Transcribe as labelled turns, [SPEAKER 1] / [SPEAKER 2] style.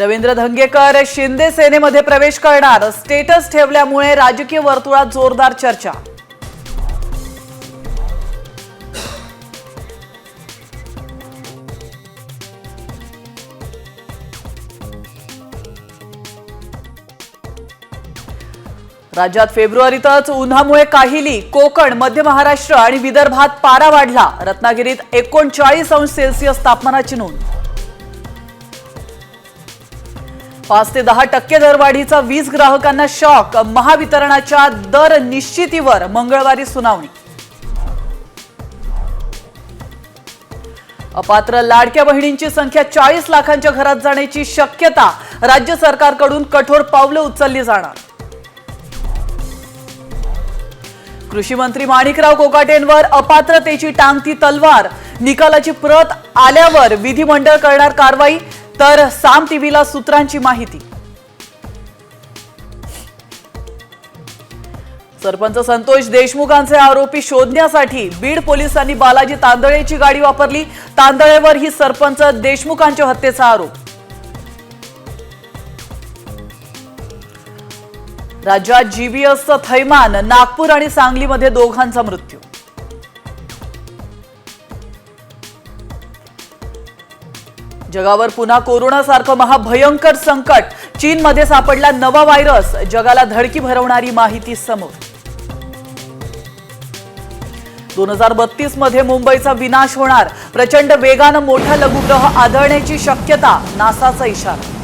[SPEAKER 1] रवींद्र धंगेकर शिंदे सेनेमध्ये प्रवेश करणार. स्टेटस ठेवल्यामुळे राजकीय वर्तुळात जोरदार चर्चा. राज्यात फेब्रुवारीतच उन्हामुळे काहिली कोकण मध्य महाराष्ट्र आणि विदर्भात पारा वाढला. रत्नागिरीत एकोणचाळीस अंश सेल्सिअस तापमानाची नोंद. पाच ते दहा टक्के दरवाढीचा वीज ग्राहकांना शॉक महावितरणाच्या दर निश्चितीवर मंगळवारी सुनावणी. अपात्र लाडक्या बहिणींची संख्या चाळीस लाखांच्या घरात जाण्याची शक्यता राज्य सरकारकडून कठोर पावलं उचलली जाणार. कृषी मंत्री माणिकराव कोकाटेंवर अपात्रतेची टांगती तलवार निकालाची प्रत आल्यावर विधिमंडळ करणार कारवाई तर साम टीव्हीला सूत्रांची माहिती. सरपंच संतोष देशमुखांचे आरोपी शोधण्यासाठी बीड पोलिसांनी बालाजी तांदळेची गाडी वापरली. तांदळेवर ही सरपंच देशमुखांच्या हत्येचा आरोप. राज्यात जीबीएसचं थैमान नागपूर आणि सांगलीमध्ये दोघांचा मृत्यू. जगावर पुन्हा कोरोनासारखं महाभयंकर संकट. चीनमध्ये सापडला नवा व्हायरस. जगाला धडकी भरवणारी माहिती समोर. दोन हजार बत्तीसमध्ये मुंबईचा विनाश होणार. प्रचंड वेगानं मोठा लघुग्रह आदळण्याची शक्यता नासाचा इशारा.